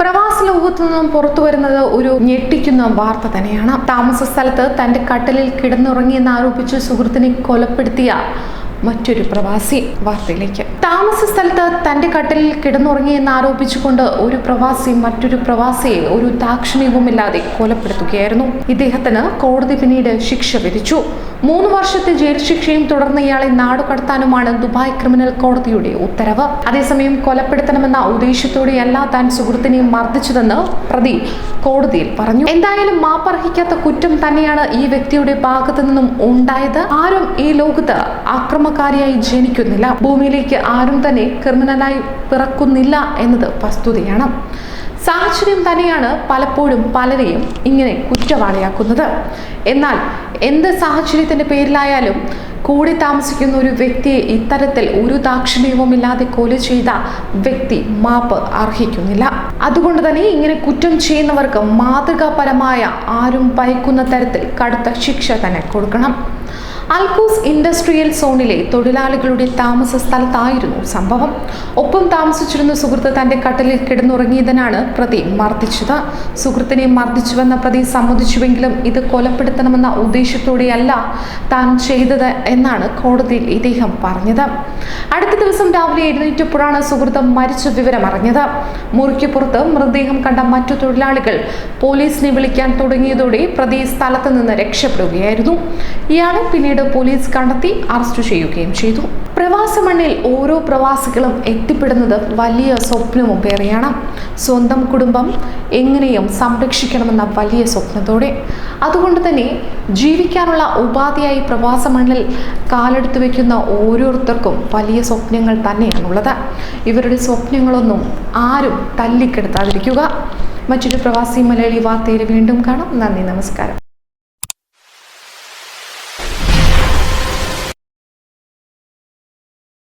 സംഭവത്തിൽ നിന്നും പുറത്തു വരുന്നത് ഒരു ഞെട്ടിക്കുന്ന വാർത്ത തന്നെയാണ്. താമസ സ്ഥലത്ത് തന്റെ കട്ടലിൽ കിടന്നുറങ്ങിയെന്ന് ആരോപിച്ച് സുഹൃത്തിനെ കൊലപ്പെടുത്തിയ മറ്റൊരു പ്രവാസി വാർത്തയിലേക്ക്. താമസ സ്ഥലത്ത് തന്റെ കട്ടിൽ കിടന്നുറങ്ങിയെന്ന് ആരോപിച്ചുകൊണ്ട് ഒരു പ്രവാസി മറ്റൊരു പ്രവാസിയെ ഒരു ദാക്ഷിണ്യവുമില്ലാതെ കൊലപ്പെടുത്തുകയായിരുന്നു. ഇദ്ദേഹത്തിന് കോടതി പിന്നീട് ശിക്ഷ വിധിച്ചു. മൂന്ന് വർഷത്തെ ജയിൽ ശിക്ഷയും തുടർന്ന് ഇയാളെ നാടുകടത്താനുമാണ് ദുബായ് ക്രിമിനൽ കോടതിയുടെ ഉത്തരവ്. അതേസമയം കൊലപ്പെടുത്തണമെന്ന ഉദ്ദേശത്തോടെയല്ല താൻ സുഹൃത്തിനെ മർദ്ദിച്ചതെന്ന് പ്രതി കോടതിയിൽ പറഞ്ഞു. എന്തായാലും മാപ്പർഹിക്കാത്ത കുറ്റം തന്നെയാണ് ഈ വ്യക്തിയുടെ ഭാഗത്തു നിന്നും ഉണ്ടായത്. ആരും ഈ ലോകത്ത് ആക്രമകാരിയായി ജനിക്കുന്നില്ല. ഭൂമിയിലേക്ക് ആരും തന്നെ ക്രിമിനലായി പിറക്കുന്നില്ല എന്നത് വസ്തുതയാണ്. സാഹചര്യം തന്നെയാണ് പലപ്പോഴും പലരെയും ഇങ്ങനെ കുറ്റവാളിയാക്കുന്നത്. എന്നാൽ എന്ത് സാഹചര്യത്തിന്റെ പേരിലായാലും കൂടി താമസിക്കുന്ന ഒരു വ്യക്തിയെ ഇത്തരത്തിൽ ഒരു ദാക്ഷിണ്യവുമില്ലാതെ കൊല ചെയ്ത വ്യക്തി മാപ്പ് അർഹിക്കുന്നില്ല. അതുകൊണ്ട് തന്നെ ഇങ്ങനെ കുറ്റം ചെയ്യുന്നവർക്ക് മാതൃകാപരമായ ആരും ഭയക്കുന്ന തരത്തിൽ കടുത്ത ശിക്ഷ തന്നെ കൊടുക്കണം. അൽക്കൂസ് ഇൻഡസ്ട്രിയൽ സോണിലെ തൊഴിലാളികളുടെ താമസ സ്ഥലത്തായിരുന്നു സംഭവം. ഒപ്പം താമസിച്ചിരുന്ന സുഹൃത്ത് തന്റെ കട്ടിലിൽ കിടന്നുറങ്ങിയതിനാണ് പ്രതി മർദ്ദിച്ചത്. സുഹൃത്തിനെ മർദ്ദിച്ചുവെന്ന പ്രതി സമ്മതിച്ചുവെങ്കിലും ഇത് കൊലപ്പെടുത്തണമെന്ന ഉദ്ദേശത്തോടെയല്ല താൻ ചെയ്തത് എന്നാണ് കോടതിയിൽ ഇദ്ദേഹം പറഞ്ഞത്. അടുത്ത ദിവസം രാവിലെ എഴുന്നേറ്റപ്പോഴാണ് സുഹൃത്ത് മരിച്ച വിവരം അറിഞ്ഞത്. മുറിക്ക് പുറത്ത് മൃതദേഹം കണ്ട മറ്റു തൊഴിലാളികൾ പോലീസിനെ വിളിക്കാൻ തുടങ്ങിയതോടെ പ്രതി സ്ഥലത്ത് നിന്ന് രക്ഷപ്പെടുകയായിരുന്നു. ഇയാളെ പിന്നീട് പോലീസ് കണ്ടെത്തി അറസ്റ്റ് ചെയ്യുകയും ചെയ്തു. പ്രവാസ മണ്ണിൽ ഓരോ പ്രവാസികളും എത്തിപ്പെടുന്നത് വലിയ സ്വപ്നവും പേരെയാണ് സ്വന്തം കുടുംബം എങ്ങനെയും സംരക്ഷിക്കണമെന്ന വലിയ സ്വപ്നത്തോടെ. അതുകൊണ്ട് തന്നെ ജീവിക്കാനുള്ള ഉപാധിയായി പ്രവാസ മണ്ണിൽ കാലെടുത്ത് വയ്ക്കുന്ന ഓരോരുത്തർക്കും വലിയ സ്വപ്നങ്ങൾ തന്നെയാണുള്ളത്. ഇവരുടെ സ്വപ്നങ്ങളൊന്നും ആരും തല്ലിക്കെടുത്താതിരിക്കുക. മറ്റൊരു പ്രവാസി മലയാളി വാർത്തയിൽ വീണ്ടും കാണാം. നന്ദി നമസ്കാരം.